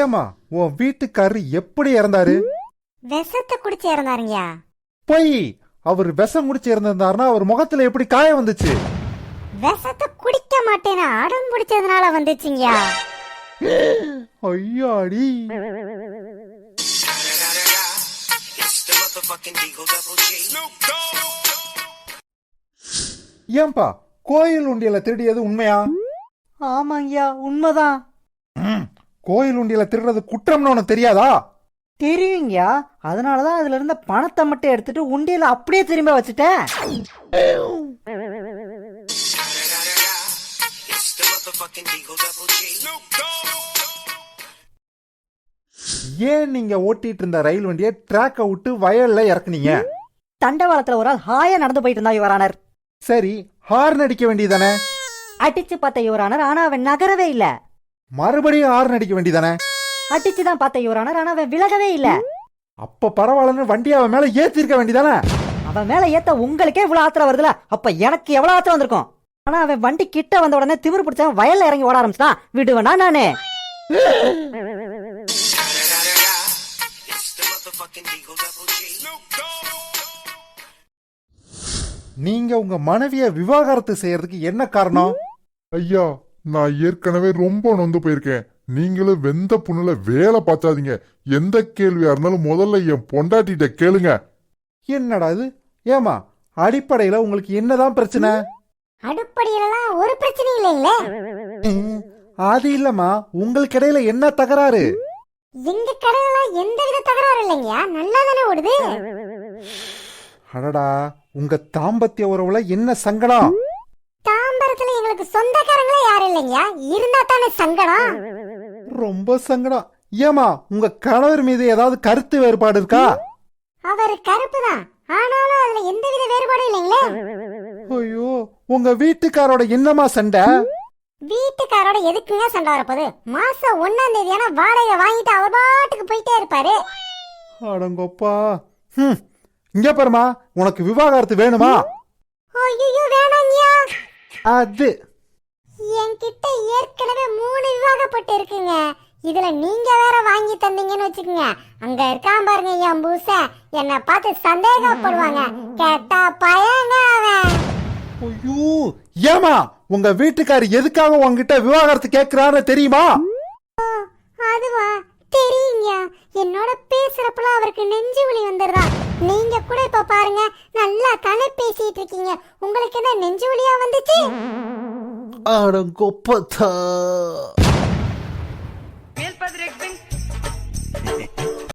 ஏமா உன் வீட்டுக்காரரு எப்படி இறந்தாரு? விஷத்தை குடிச்சு இறந்தாருங்கயா போய் அவர் விஷம் முடிச்சு இறந்திருந்தாருன்னா அவர் முகத்துல எப்படி காயம் வந்துச்சு? விஷத்தை குடிக்க மாட்டேன்னு அடம் பிடிச்சதுனால வந்துச்சுங்கயா ஐயாடி. ஏன்பா கோயில் உண்டியல திருடியது உண்மையா? ஆமாங்கய்யா உண்மைதான். கோயில் உண்டியல திருடுறது குற்றம்னு உனக்கு தெரியாதா? தெரியுங்கய்யா. அதனாலதான் அதுல இருந்த பணத்தை மட்டும் எடுத்துட்டு உண்டியல அப்படியே திரும்ப வச்சுட்டேன். ஏன் நீங்க ஓட்டிட்டு இருந்த ரயில் வண்டியை ட்ராக்கை விட்டு வயல்ல இறக்குனீங்க? தண்டவாளத்துல ஒரு ஆள் ஹாயா நடந்து போயிட்டு இருந்தா யுவரானர் சரி ஹார்ன் அடிக்க வேண்டியதானே அடிச்சு பார்த்த யுவரானர் ஆனா அவன் நகரவே இல்ல. மறுபடியும் ஹார்ன் அடிக்க வேண்டியதானே? அடிச்சு தான் பார்த்த யுவரானர் ஆனா அவன் விலகவே இல்ல. அப்ப பரவாயில்லன்னு வண்டியை அவன் மேல ஏத்திருக்க வேண்டியதானே? அவன் மேல ஏத்த உங்களுக்கே இவ்வளவு ஆத்திரம் வருதுல? அப்ப எனக்கு எவ்வளவு ஆத்திரம் வந்திருக்கும்? ஆனா அவன் வண்டி கிட்ட வந்த உடனே திமிரு பிடிச்சவன் வயல்ல இறங்கி ஓட ஆரம்பிச்சான் விடுவேனா நானு. நீங்க உங்க மனைவிய விவாகரத்து செய்யறதுக்கு என்ன காரணம்? ஐயா. நான் ஏற்கனவே ரொம்ப நொந்து போயிருக்கேன். நீங்களும் வெந்த புண்ணுல வேலை பார்த்தாதீங்க எந்த கேள்வியா இருந்தாலும் முதல்ல என் பொண்டாட்டிட்ட கேளுங்க. என்னடா இது? ஏமா அடிப்படையில உங்களுக்கு என்னதான் பிரச்சனை? அடுப்படியிலலாம் ஒரு பிரச்சனையும் இல்லைங்களே? ம், அது இல்லம்மா உங்களுக்கு இடையில என்ன தகராறு? எங்க கடையில எந்த வித தகராறு இல்லைங்கயா நல்லா தானே ஓடுது? அடடா உங்க தாம்பத்திய உறவுல என்ன சங்கடம்? இல்லைங்கயா இருந்தா தானே சங்கடம். ரொம்ப சங்கடம். ஏமா உங்க கணவர் மீது ஏதாவது கருத்து வேறுபாடு இருக்கா? அவர் கருப்பு தான் ஆனாலும் அதுல எந்த வித வேறுபாடும் இல்லைங்களே? ஐயோ உங்க வீட்டுக்காரோட என்னமா சண்டை? வீட்டுக்காரோட எதுக்குங்க சண்டை வரப்போகுது? மாசம் ஒன்னாம் தேதி ஆனா வாடகை வாங்கிட்டு அவர் பாட்டுக்கு போயிட்டே இருப்பாரு. அடங்கப்பா. ஹம், இங்க பாருமா உனக்கு விவாகரத்து வேணுமா? ஐயோ வேணாங்கயா அது என்கிட்ட ஏற்கனவே மூணு விவாகப்பட்டு இருக்குங்க இதுல நீங்க வேற வாங்கி தந்தீங்கன்னு வச்சுக்கோங்க. அங்க இருக்கான் பாருங்க என் பூச. என்ன பார்த்து சந்தேகப்படுவாங்க. கேட்டா பயங்க அவன். ஐயோ ஏமா உங்க வீட்டுக்கார் எதுக்காக உங்ககிட்ட விவாகரத்து கேக்குறான்னு தெரியுமா? அதுவா? தெரியுங்க. என்னோட பேசுறப்பலாம் அவருக்கு நெஞ்சு வலி வந்துடுறா. நீங்க கூட நல்லா தானே பேசிட்டு இருக்கீங்க. உங்களுக்கு என்ன நெஞ்சு வலியா வந்துச்சு? அடங்கொப்பத்தா